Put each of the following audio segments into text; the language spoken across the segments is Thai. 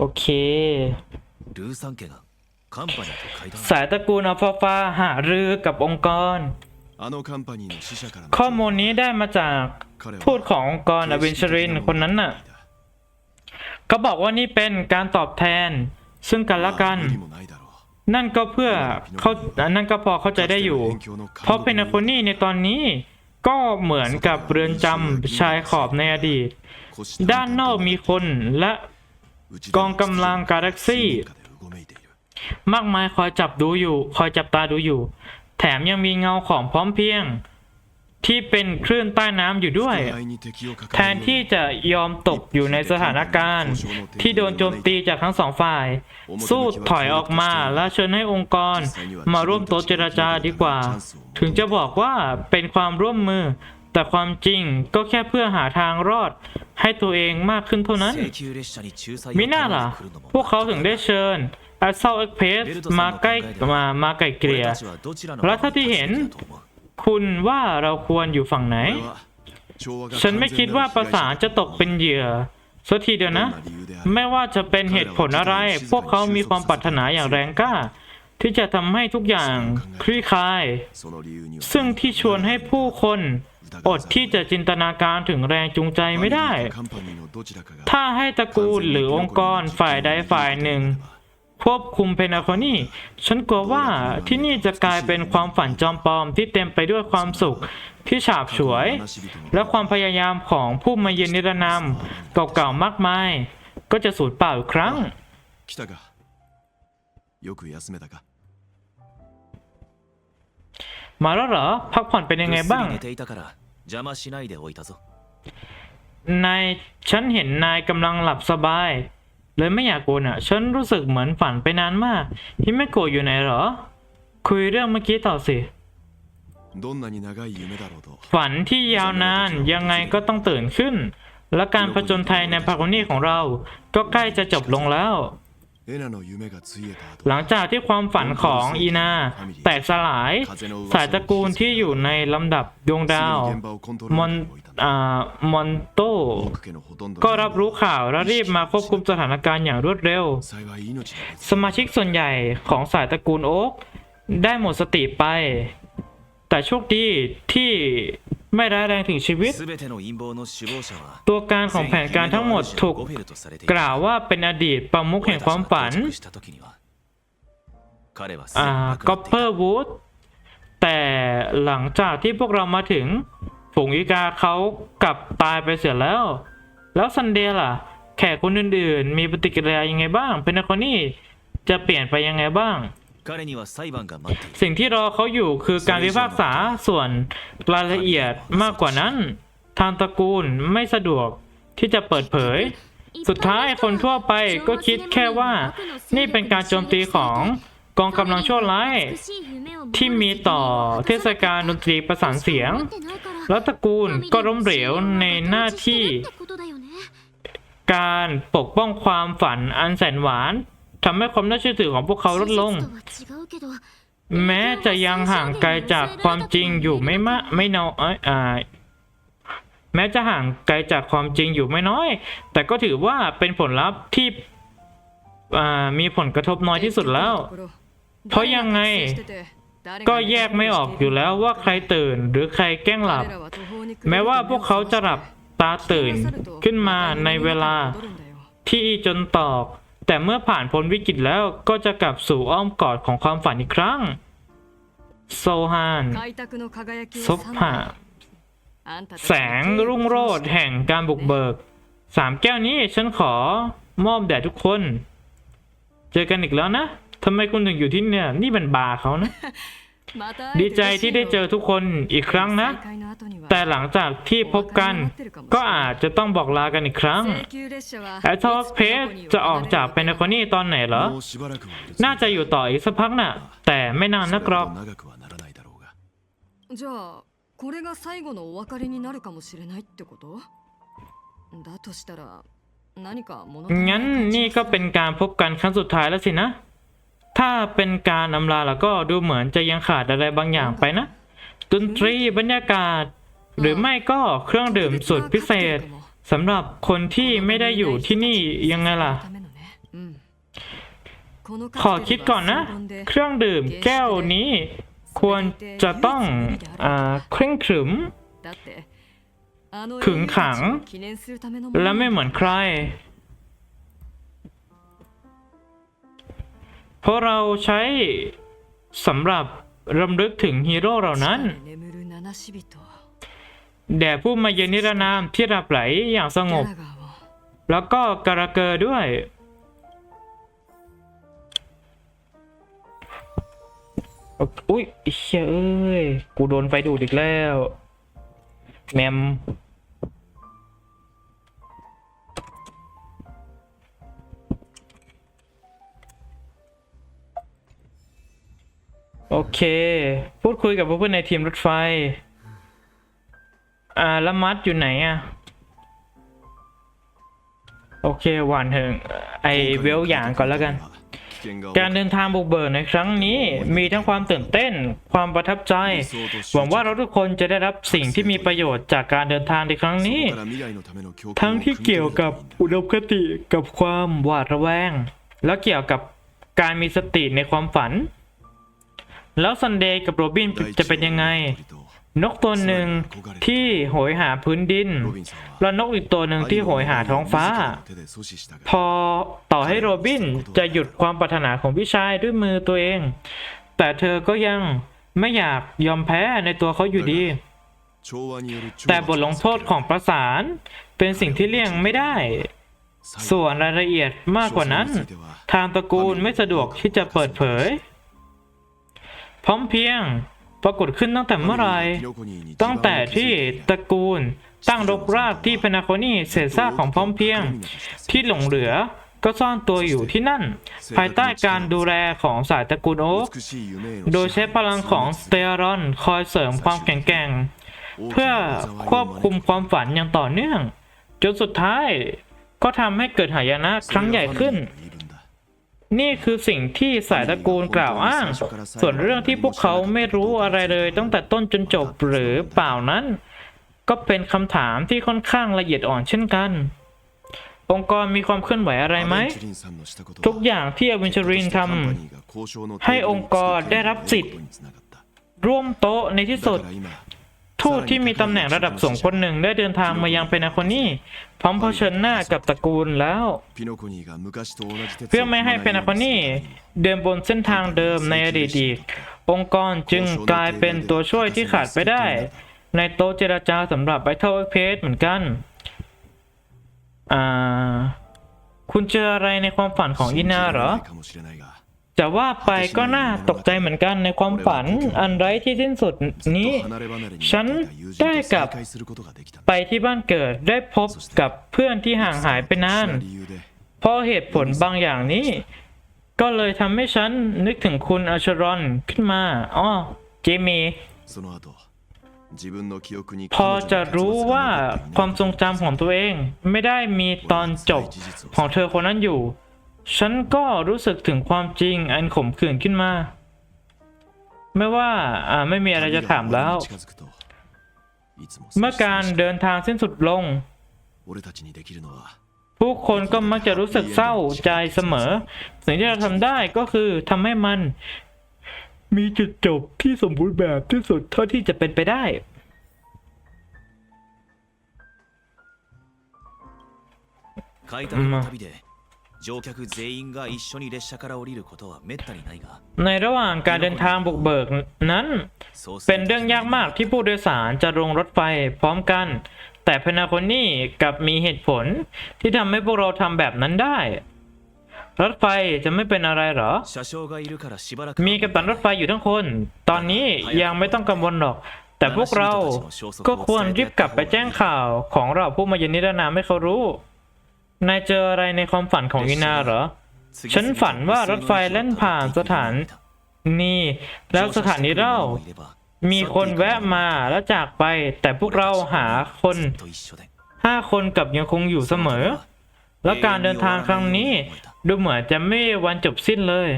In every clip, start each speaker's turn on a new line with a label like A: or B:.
A: โอเค สายตระกูลอัลฟาฟาหารือกับองค์กร ข้อมูลนี้ได้มาจากพูดขององค์กรอวินชรินคนนั้นน่ะ ก็บอกว่านี่เป็นการตอบแทน ซึ่งกันและกัน นั่นก็เพื่อเขานั่นก็พอเข้าใจได้อยู่ เพราะเป็นโคนี่ในตอนนี้ก็เหมือนกับเรือนจำชายขอบในอดีต ด้านนอกมีคนและ กองกำลังกาแล็กซี่ มากมายคอยจับดูอยู่ คอยจับตาดูอยู่ แถมยังมีเงาของพร้อมเพรียง ที่เป็นคลื่นใต้น้ำอยู่ด้วย แทนที่จะยอมตกอยู่ในสถานการณ์ ที่โดนโจมตีจากทั้งสองฝ่าย สู้ถอยออกมาและเชิญให้องค์กรมาร่วมโต๊ะเจรจาดีกว่า ถึงจะบอกว่าเป็นความร่วมมือ แต่ความจริงก็แค่เพื่อหาทางรอดให้ตัวเองมากขึ้นเท่านั้น มิน่าล่ะ พวกเขาถึงได้เชิญแอสเซล
B: เอ็ก
A: เพ
B: สมา
A: ใกล้มามาไก่เกลี่ยแล้วถ้าที่เห็น คุณว่าเราควรอยู่ฝั่งไหน ฉันไม่คิดว่าภาษาจะตกเป็นเหยื่อสักทีเดียวนะ ไม่ว่าจะเป็นเหตุผลอะไร พวกเขามีความปรารถนาอย่างแรงกล้า ที่จะทำให้ทุกอย่างคลี่คลาย ซึ่งที่ชวนให้ผู้คน อดที่จะจินตนาการถึงแรงจูงใจไม่ได้ ถ้าให้ตระกูลหรือองค์กรฝ่ายใดฝ่ายหนึ่ง ควบคุมเพนาโคนี่ ฉันกลัวว่าที่นี่จะกลายเป็นความฝันจอมปลอมที่เต็มไปด้วยความสุขที่ฉาบฉวย และความพยายามของผู้มาเยือนนิรนามเก่าๆมากมาย ก็จะสูญเปล่าอีกครั้งมาแล้วเหรอ พักผ่อนเป็นยังไงบ้าง
B: 邪魔しないでおいたぞ
A: นายฉันเห็นนายกำลังหลับสบาย เลยไม่อยากโกวนอะ ฉันรู้สึกเหมือนฝันไปนานมากฮิเมโกะอยู่ไหนหรอ คุยเรื่องเมื่อกี้ต่อสิฝันที่ยาวนานยังไงก็ต้องตื่นขึ้น และการผจญภัยในภาโกนี่ของเรา ก็ใกล้จะจบลงแล้ว หลังจากที่ความฝันของอีนา แตกสลาย สายตระกูลที่อยู่ในลำดับดวงดาว มอนมอนโต ก็รับรู้ข่าวและรีบมาควบคุมสถานการณ์อย่างรวดเร็ว สมาชิกส่วนใหญ่ของสายตระกูลโอ๊กได้หมดสติไป แต่โชคดีที่ ไม่ร้ายแรงถึงชีวิต ตัวการของแผนการทั้งหมดถูกกล่าวว่าเป็นอดีตประมุขแห่งความฝันอ่าก
B: อป
A: เปอร์วูดแต่หลังจากที่พวกเรามาถึงฝูงวิกาเขากลับตายไปเสียแล้ว แล้วซันเดล่ะ แขกคนอื่นๆ มีปฏิกิริยายังไงบ้าง เพนนาคนนี้จะเปลี่ยนไปยังไงบ้าง สิ่งที่รอเขาอยู่คือการพิพากษาส่วนรายละเอียดมากกว่านั้น ทางตระกูลไม่สะดวกที่จะเปิดเผย สุดท้ายคนทั่วไปก็คิดแค่ว่า นี่เป็นการโจมตีของกองกำลังชั่วร้ายที่มีต่อเทศกาลดนตรีประสานเสียง รัตกูลก็ล้มเหลวในหน้าที่ การปกป้องความฝันอันแสนหวาน ทำให้ความน่าเชื่อถือของพวกเขาลดลง แม้จะยังห่างไกลจากความจริงอยู่ไม่มากไม่น้อยอ่าแม้จะห่างไกลจากความจริงอยู่ไม่น้อย แต่ก็ถือว่าเป็นผลลัพธ์ที่อ่ามีผลกระทบน้อยที่สุดแล้ว เพราะยังไงก็แยกไม่ออกอยู่แล้วว่าใครตื่นหรือใครแกล้งหลับ แม้ว่าพวกเขาจะหลับตาตื่นขึ้นมาในเวลาที่จนตอก แต่เมื่อผ่านพ้นวิกฤตแล้วก็จะกลับสู่อ้อมกอดของความฝันอีกครั้ง โซฮานซบหาแสงรุ่งโรจน์แห่งการบุกเบิกสามแก้วนี้ฉันขอมอบแด่ทุกคน เจอกันอีกแล้วนะทำไมคุณถึงอยู่ที่เนี่ย นี่เป็นบาร์เขานะ ดีใจที่ได้เจอทุกคนอีกครั้งนะ แต่หลังจากที่พบกัน ก็อาจจะต้องบอกลากันอีกครั้ง แอตทอเพสจะออกจากเปนโคนี่ตอนไหนเหรอ
C: もうしばらくはいる
A: น่าจะอยู่ต่ออีกสักพักน่ะ แต่ไม่นานนักหรอก
C: 長くはならないだろうが
D: じゃあこれが最後のお別れになるかもしれないってことだとしたら何か物足りない
A: งั้น
D: 感じ
A: นี่ก็เป็นการพบกันครั้งสุดท้ายแล้วสินะ ถ้าเป็นการอำลาแล้วก็ดูเหมือนจะยังขาดอะไรบางอย่างไปนะ ดนตรีบรรยากาศ หรือไม่ก็เครื่องดื่มสุดพิเศษสำหรับคนที่ไม่ได้อยู่ที่นี่ยังไงล่ะ ขอคิดก่อนนะ เครื่องดื่มแก้วนี้ ควรจะต้องอเคร่งขรึมขึงขัง และไม่เหมือนใคร เพราะเราใช้สำหรับรำลึกถึงฮีโร่เหล่านั้น แด่ผู้มาเยือนนิรนามที่หลับไหลอย่างสงบ แล้วก็กระเกอด้วย อุ้ยเฮ้ยเอ้ย กูโดนไฟดูดอีกแล้ว แมม เค พูดคุยกับเพื่อนในทีมรถไฟ อ่าละมัดอยู่ไหนอะโอเคหวานเถิงไอเวลอย่างก่อนแล้วกัน การเดินทางบุกเบิกในครั้งนี้มีทั้งความตื่นเต้น ความประทับใจ หวังว่าเราทุกคนจะได้รับสิ่งที่มีประโยชน์จากการเดินทางในครั้งนี้ ทั้งที่เกี่ยวกับอุดมคติกับความหวาดระแวง และเกี่ยวกับการมีสติในความฝัน แล้วซันเดย์กับโรบินจะเป็นยังไง นกตัวหนึ่งที่โหยหาพื้นดิน และนกอีกตัวหนึ่งที่โหยหาท้องฟ้า พอต่อให้โรบินจะหยุดความปรารถนาของพี่ชายด้วยมือตัวเอง แต่เธอก็ยังไม่อยากยอมแพ้ในตัวเขาอยู่ดี แต่บทลงโทษของประสานเป็นสิ่งที่เลี่ยงไม่ได้ ส่วนรายละเอียดมากกว่านั้น ทางตระกูลไม่สะดวกที่จะเปิดเผย พร้อมเพียงปรากฏขึ้นตั้งแต่เมื่อไรตั้งแต่ที่ตระกูลตั้งรกรากที่พนาโคนีเศษซากของพร้อมเพียง ที่หลงเหลือก็ซ่อนตัวอยู่ที่นั่น ภายใต้การดูแลของสายตระกูลโอ๊กโดยใช้พลังของสเตอรอนคอยเสริมความแข็งแกร่ง เพื่อควบคุมความฝันอย่างต่อเนื่อง จนสุดท้ายก็ทำให้เกิดหายนะครั้งใหญ่ขึ้น นี่คือสิ่งที่สายตระกูลกล่าวอ้าง ส่วนเรื่องที่พวกเขาไม่รู้อะไรเลยตั้งแต่ต้นจนจบหรือเปล่านั้น ก็เป็นคำถามที่ค่อนข้างละเอียดอ่อนเช่นกัน องค์กรมีความเคลื่อนไหวอะไรไหม ทุกอย่างที่อเวนเจอรินทำให้องค์กรได้รับสิทธิ์ ร่วมโต๊ะในที่สุด ทูตที่มีตำแหน่งระดับสูงคนหนึ่งได้เดินทางมายังเปนาโคนี่พร้อมเผชิญหน้ากับตระกูลแล้ว เพื่อไม่ให้เปนาโคนี่เดินบนเส้นทางเดิมในอดีตอีก องค์กรจึงกลายเป็นตัวช่วยที่ขาดไปได้ ในโต๊ะเจรจาสำหรับไบเทลเพจเหมือนกัน อ่า คุณเจออะไรในความฝันของอินาเหรอ จะว่าไปก็น่าตกใจเหมือนกันในความฝันอันไร้ที่สิ้นสุดนี้ ฉันได้กลับไปที่บ้านเกิดได้พบกับเพื่อนที่ห่างหายไปนานเพราะเหตุผลบางอย่างนี้ ก็เลยทำให้ฉันนึกถึงคุณอัชรอนขึ้นมาอ๋อเจมีพอจะรู้ว่าความทรงจำของตัวเองไม่ได้มีตอนจบของเธอคนนั้นอยู่ ฉันก็รู้สึกถึงความจริงอันขมขื่นขึ้นมา ไม่ว่าอ่าไม่มีอะไรจะถามแล้ว เมื่อการเดินทางสิ้นสุดลง ผู้คนก็มักจะรู้สึกเศร้าใจเสมอ สิ่งที่เราทำได้ก็คือทำให้มัน มีจุดจบที่สมบูรณ์แบบที่สุดเท่าที่จะเป็นไปได้
B: 乗客全員が一緒に列車から降りることはめったにないが
A: ในระหว่างการเดินทางบุกเบิกนั้น
B: そうす
A: เป็
B: る
A: น
B: と
A: เรื่องยากมากที่ผู้โดยสารจะลงรถไฟพร้อมกัน แต่พนาโคนี่กลับมีเหตุผลที่ทำให้พวกเราทำแบบนั้นได้ รถไฟจะไม่เป็นอะไรเหรอ
B: 車掌がいるからしばらく
A: มีกัปตันรถไฟอยู่ทั้งคน ตอนนี้ยังไม่ต้องกังวลหรอก แต่พวกเราก็ควรรีบกลับไปแจ้งข่าวของเราผู้มาเยือนนิรนามให้เขารู้ นายเจออะไรในความฝันของอินาเหรอ ฉันฝันว่ารถไฟเล่นผ่านสถานนี่แล้วสถานีเรามีคนแวะมาแล้วจากไป แต่พวกเราหาคนห้าคนกลับยังคงอยู่เสมอ แล้วการเดินทางครั้งนี้ ดูเหมือนจะไม่มีวันจบสิ้นเลย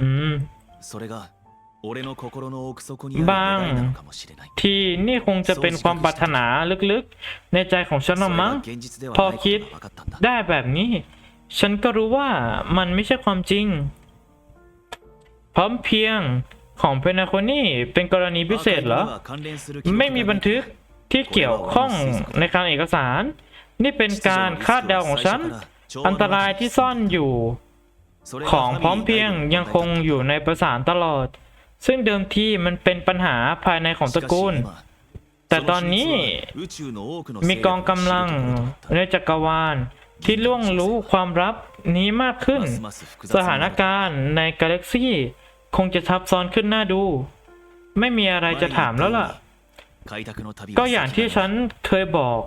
A: อืม
B: บาง
A: ทีนี่คงจะเป็นความปรารถนาลึกๆ ในใจของฉันหร
B: อ
A: มั้งพอคิดได้แบบนี้ ฉันก็รู้ว่ามันไม่ใช่ความจริง พร้อมเพียงของเพนาโคนี่เป็นกรณีพิเศษเหรอ ไม่มีบันทึกที่เกี่ยวข้องในการเอกสาร นี่เป็นการคาดเดาของฉัน อันตรายที่ซ่อนอยู่ ของพร้อมเพียงยังคงอยู่ในประสานตลอด ซึ่งเดิมทีมันเป็นปัญหาภายในของตระกูล แต่ตอนนี้มีกองกำลังในจักรวาลที่ล่วงรู้ความลับนี้มากขึ้น สถานการณ์ในกาแล็กซี่คงจะทับซ้อนขึ้นน่าดู ไม่มีอะไรจะถามแล้วล่ะ ก็อย่างที่ฉันเคยบอก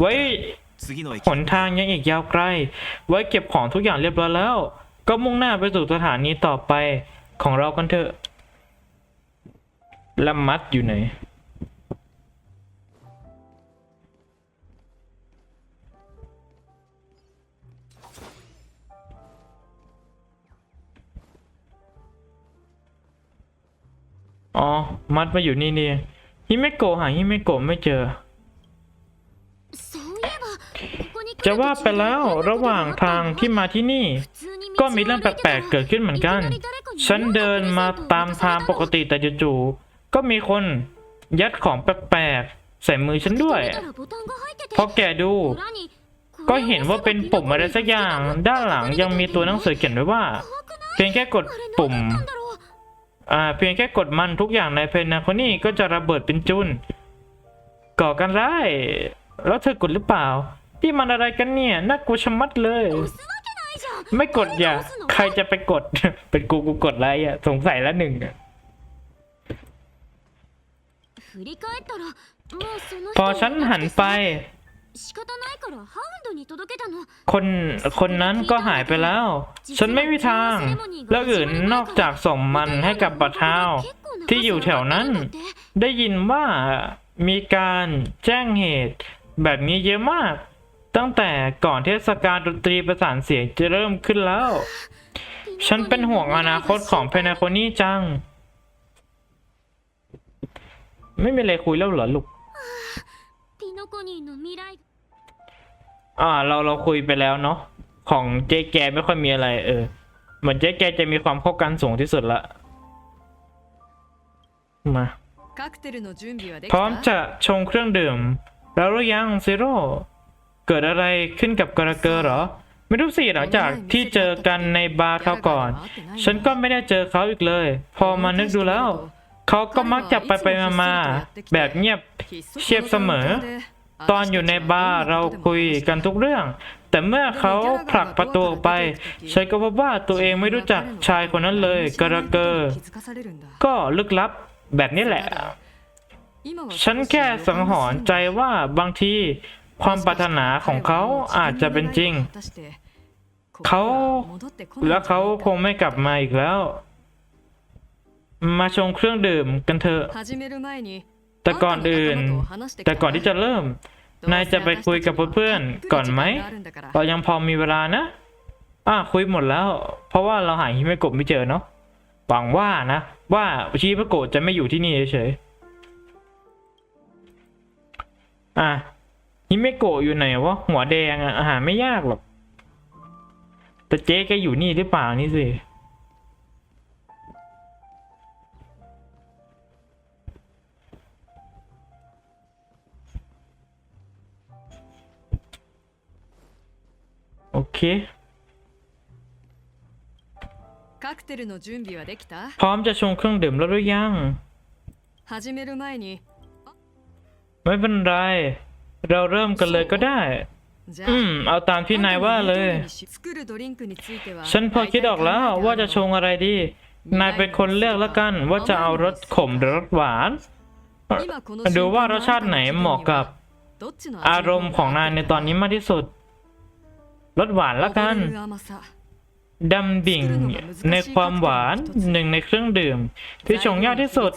A: ไว้หนทางยังอีกยาวไกล ไว้เก็บของทุกอย่างเรียบร้อยแล้ว ก็มุ่งหน้าไปสู่สถานีต่อไปของเรากันเถอะ ล้วมัดอยู่ไหน อ๋อ มัดมาอยู่นี่นี่ฮิเมโกะหาฮิเมโกไม่เจอ จะว่าไปแล้วระหว่างทางที่มาที่นี่ ก็มีเรื่องแปลกๆเกิดขึ้นเหมือนกัน ฉันเดินมาตามทางปกติแต่จู่ๆ ก็มีคนยัดของแปลกๆใส่มือฉันด้วย พอแกะดู ก็เห็นว่าเป็นปุ่มอะไรสักอย่าง ด้านหลังยังมีตัวหนังสือเขียนไว้ว่า เพียงแค่กดปุ่ม อ่า เพียงแค่กดมันทุกอย่างในเพนนาคนี่ก็จะระเบิดเป็นจุน ก่อกันร้ายแล้วเธอกดหรือเปล่า ที่มันอะไรกันเนี่ย น่ากลัวชะมัดเลย ไม่กดอย่า ใครจะไปกด เป็นกูกูกดอะไรอะ สงสัยละหนึ่งอะ พอฉันหันไป คนคนนั้นก็หายไปแล้ว ฉันไม่มีทางแล้วอื่นนอกจากส่งมันให้กับบัตเทาที่อยู่แถวนั้น ได้ยินว่ามีการแจ้งเหตุแบบนี้เยอะมาก ตั้งแต่ก่อนเทศกาลดนตรีประสานเสียงจะเริ่มขึ้นแล้ว ฉันเป็นห่วงอนาคตของเพนาโคนี่จัง ไม่มีอะไรคุยแล้วเหรอลูกอ่า เราเราคุยไปแล้วเนาะของเจ๊แกไม่ค่อยมีอะไร เออ เหมือนเจ๊แกจะมีความเข้ากันสูงที่สุดละมาพร้อมจะชงเครื่องดื่ม แล้วหรือยังซีโร่เกิดอะไรขึ้นกับกระเกอเหรอ ไม่รู้สิหลังจากที่เจอกันในบาร์คราวก่อน ฉันก็ไม่ได้เจอเขาอีกเลย พอมานึกดูแล้ว เขาก็มักจะไปไปมามาแบบเงียบเชียบเสมอ ตอนอยู่ในบาร์เราคุยกันทุกเรื่อง แต่เมื่อเขาผลักประตูออกไปฉันก็พบว่าตัวเองไม่รู้จักชายคนนั้นเลยกระเกอก็ลึกลับแบบนี้แหละ ฉันแค่สังหรณ์ใจว่าบางทีความปรารถนาของเขาอาจจะเป็นจริง เขาและเขาคงไม่กลับมาอีกแล้ว มาชงเครื่องดื่มกันเถอะ แต่ก่อนอื่น แต่ก่อนที่จะเริ่ม นายจะไปคุยกับเพื่อนๆก่อนไหม เรายังพอมีเวลานะ อ่าคุยหมดแล้ว เพราะว่าเราหาฮิเมโกะไม่เจอเนาะ หวังว่านะ ว่าชิเมโกะจะไม่อยู่ที่นี่เฉยๆ อะฮิเมโกะอยู่ไหนวะหัวแดงอะอาหารไม่ยากหรอก แต่เจ๊แกอยู่นี่หรือเปล่านี่สิ โอเคพร้อมจะชงเครื่องดื่มแล้วหรือยังไม่เป็นไร เราเริ่มกันเลยก็ได้ อืม เอาตามที่นายว่าเลย ฉันพอคิดออกแล้วว่าจะชงอะไรดี นายเป็นคนเลือกแล้วกัน ว่าจะเอารสขมหรือรสหวาน ดูว่ารสชาติไหนเหมาะกับ อารมณ์ของนายในตอนนี้มากที่สุด รสหวานละกันดำดิ่งในความหวานหนึ่งในเครื่องดื่ม ที่ชงยากที่สุด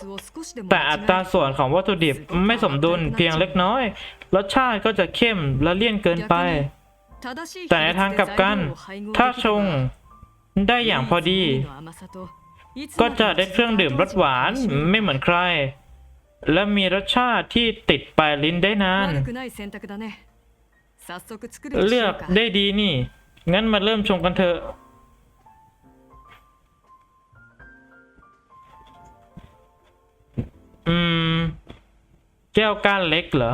A: แต่อัตราส่วนของวัตถุดิบไม่สมดุลเพียงเล็กน้อย รสชาติก็จะเข้มและเลี่ยนเกินไป แต่ในทางกลับกัน ถ้าชงได้อย่างพอดี ก็จะได้เครื่องดื่มรสหวานไม่เหมือนใคร และมีรสชาติที่ติดปลายลิ้นได้นาน เลือกได้ดีนี่ งั้นมาเริ่มชงกันเถอะ อืม แก้วก้านเล็กเหรอ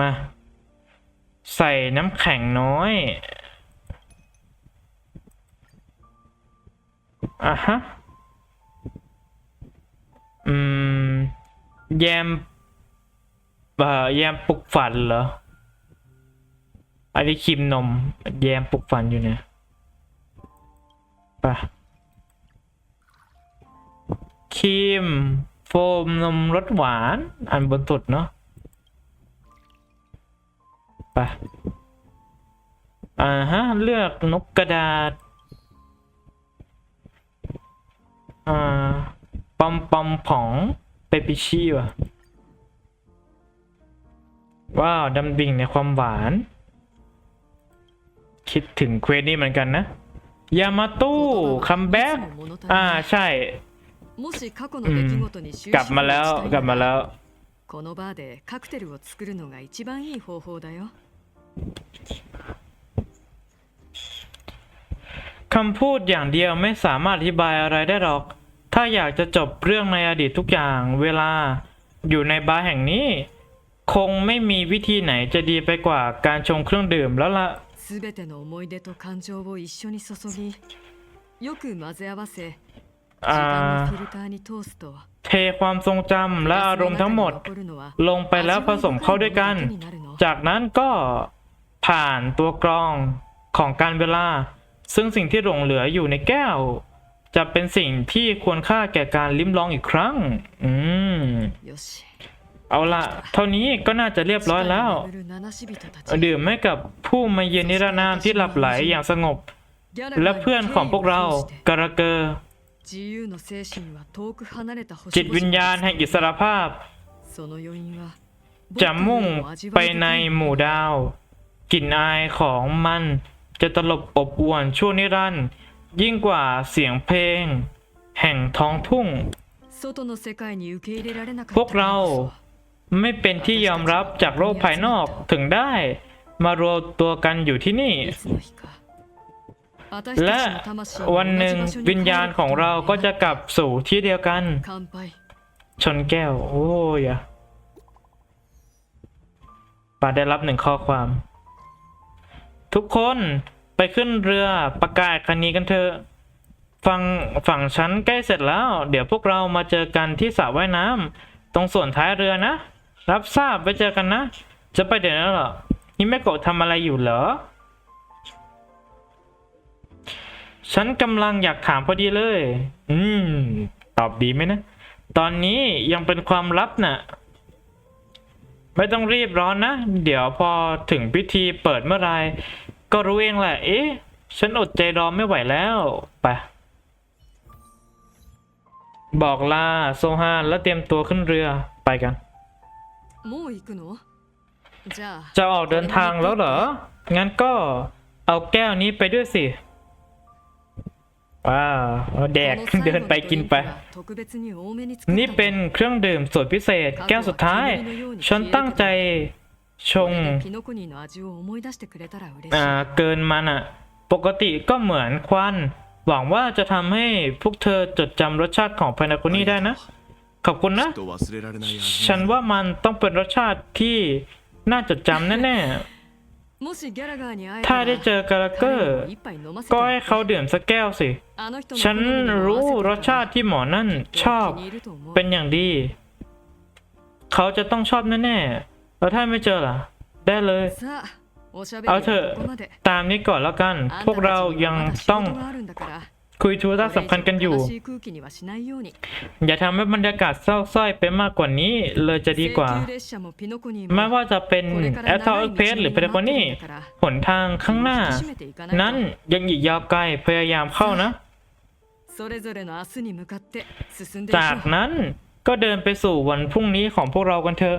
A: มา ใส่น้ำแข็งน้อยอะฮะ อืม แยมเอ่อแยมปลุกฝันเหรอ อันนี้ครีมนม แยมปลุกฝันอยู่เนี่ยไปะครีม โฟมนมรสหวาน อันบนสุดเนาะไปะอ่าฮะ เลือกนกกระดาษ อ่า ปอมปอมผองเปปิชี่ว่ะ ว้าว ดำดิ่งในความหวาน คิดถึงเควสนี้เหมือนกันนะ ยามาตู้คัมแบ็กอ่าใช่
D: もし過去の出来事に終止
A: กลับมาแล้ว
D: 符をしたい
A: กลับมาแล้ว
D: このバーでカクテルを作るのが一番いい方法だよ
A: คำพูดอย่างเดียวไม่สามารถอธิบายอะไรได้หรอก ถ้าอยากจะจบเรื่องในอดีตทุกอย่าง เวลาอยู่ในบาร์แห่งนี้ คงไม่มีวิธีไหนจะดีไปกว่าการชงเครื่องดื่มแล้วล่ะ
D: すべての思い出と感情を一緒に注ぎよく混ぜ合わせ時
A: อ่า
D: 間のフィルターに通すと
A: เทความทรงจำและอารมณ์ทั้งหมด
D: 残るのは
A: ลงไปแล้วผสมเข้าด้วยกัน
D: 味わい深いものだけになるの
A: จากนั้นก็ผ่านตัวกรองของการเวลา ซึ่งสิ่งที่หลงเหลืออยู่ในแก้ว จะเป็นสิ่งที่ควรค่าแก่การลิ้มลองอีกครั้ง อืม เอาละเท่านี้ก็น่าจะเรียบร้อยแล้ว ดื่มให้กับผู้มาเยือนนิรานามที่หลับไหลอย่างสงบ และเพื่อนของพวกเราการะเกอ
D: ร์
A: จิตวิญญาณแห่งอิสรภาพ จะมุ่งไปในหมู่ดาว กลิ่นอายของมันจะตลบอบอวนชั่วนิรันด์ ยิ่งกว่าเสียงเพลง แห่งท้องทุ่ง พวกเราไม่เป็นที่ยอมรับจากโลกภายนอกถึงได้มารวมตัวกันอยู่ที่นี่ และวันหนึ่งวิญญาณของเราก็จะกลับสู่ที่เดียวกัน ชนแก้ว โอ้ยป่าได้รับหนึ่งข้อความ ทุกคน ไปขึ้นเรือประกาศคันนี้กันเถอะฝั่งฝั่งฉันใกล้เสร็จแล้ว เดี๋ยวพวกเรามาเจอกันที่สระว่ายน้ำตรงส่วนท้ายเรือนะ รับทราบไปเจอกันนะ จะไปเดี๋ยวนั้นเหรอนี่แม่โกะทำอะไรอยู่เหรอ ฉันกำลังอยากถามพอดีเลย อืม ตอบดีไหมนะ ตอนนี้ยังเป็นความลับน่ะ ไม่ต้องรีบร้อนนะ เดี๋ยวพอถึงพิธีเปิดเมื่อไร ก็รู้เองแหละ เอ๊ะ ฉันอดใจรอมไม่ไหวแล้วไปบอกลาโซฮานแล้วเตรียมตัวขึ้นเรือไปกันจะออกเดินทางแล้วเหรอ งั้นก็เอาแก้วนี้ไปด้วยสิว้าวแดกเดินไปกินไป นี่เป็นเครื่องดื่มสูตรพิเศษแก้วสุดท้าย ฉันตั้งใจ ชงเกินมันอะปกติก็เหมือนควัน หวังว่าจะทำให้พวกเธอจดจำรสชาติของพานาโกนี่ได้นะ ขอบคุณนะ ฉันว่ามันต้องเป็นรสชาติที่น่าจดจำแน่ๆ ถ้าได้เจอกาลเกอร์ ก็ให้เขาดื่มสักแก้วสิ ฉันรู้รสชาติที่หมอนั่นชอบเป็นอย่างดี เขาจะต้องชอบแน่ๆ แล้วถ้าไม่เจอล่ะ ได้เลย เอาเถอะตามนี้ก่อนแล้วกัน พวกเรายังต้องคุยธุระสำคัญกันอยู่ อย่าทำให้บรรยากาศเศร้าส้อยไปมากกว่านี้เลยจะดีกว่า ไม่ว่าจะเป็นแอสซอ
D: ล
A: เพสหรือเพดาก
D: อ
A: นี่ผลทางข้างหน้า นั้นยังอีกยาวไกลพยายามเข้านะ จากนั้นก็เดินไปสู่วันพรุ่งนี้ของพวกเรากันเถอะ